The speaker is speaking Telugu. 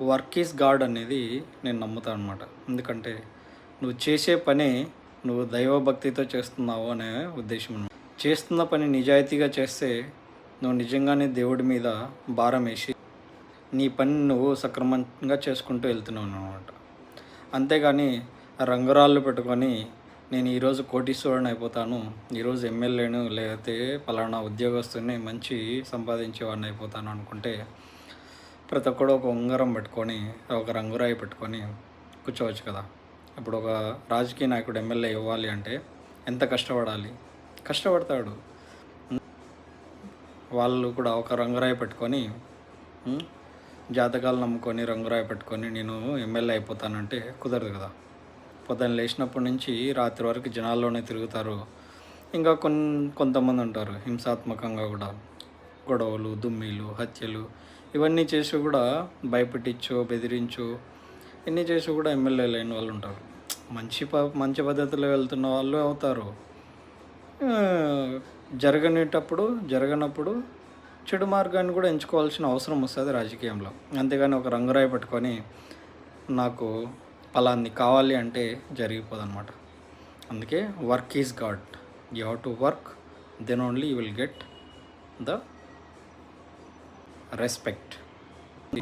వర్క్ ఈజ్ గాడ్ అనేది నేను నమ్ముతాను అనమాట ఎందుకంటే నువ్వు చేసే పని నువ్వు దైవభక్తితో చేస్తున్నావు అనే ఉద్దేశం చేస్తున్న పని నిజాయితీగా చేస్తే నువ్వు నిజంగానే దేవుడి మీద భారం వేసి నీ పని నువ్వు సక్రమంగా చేసుకుంటూ వెళ్తున్నావు అనమాట అంతేగాని రంగురాళ్ళు పెట్టుకొని నేను ఈరోజు కోటీశ్వరుని అయిపోతాను ఈరోజు ఎమ్మెల్యేను లేకపోతే పలానా ఉద్యోగస్తుని మంచి సంపాదించేవాడిని అయిపోతాను అనుకుంటే ప్రతి ఒక్కడు ఒక ఉంగరం పెట్టుకొని ఒక రంగురాయి పెట్టుకొని కూర్చోవచ్చు కదా. ఇప్పుడు ఒక రాజకీయ నాయకుడు ఎమ్మెల్యే ఇవ్వాలి అంటే ఎంత కష్టపడాలి? కష్టపడతాడు. వాళ్ళు కూడా ఒక రంగురాయి పెట్టుకొని జాతకాలు నమ్ముకొని రంగురాయి పెట్టుకొని నేను ఎమ్మెల్యే అయిపోతానంటే కుదరదు కదా. పొద్దున్న లేచినప్పటి నుంచి రాత్రి వరకు జనాల్లోనే తిరుగుతారు. ఇంకా కొన్ని కొంతమంది ఉంటారు హింసాత్మకంగా కూడా. గొడవలు దుమ్మిలు హత్యలు ఇవన్నీ చేసి కూడా భయపెట్టించు బెదిరించు ఇన్ని చేసి కూడా ఎమ్మెల్యే లేని వాళ్ళు ఉంటారు. మంచి ప మంచి పద్ధతిలో వెళ్తున్న వాళ్ళు అవుతారు. జరగనేటప్పుడు జరగనప్పుడు చెడు మార్గాన్ని కూడా ఎంచుకోవాల్సిన అవసరం వస్తుంది రాజకీయంలో. అంతేగాని ఒక రంగురాయి పెట్టుకొని నాకు పలాంది కావాలి అంటే జరిగిపోదన్నమాట. అందుకే work is God. You have to work then only you will get the respect.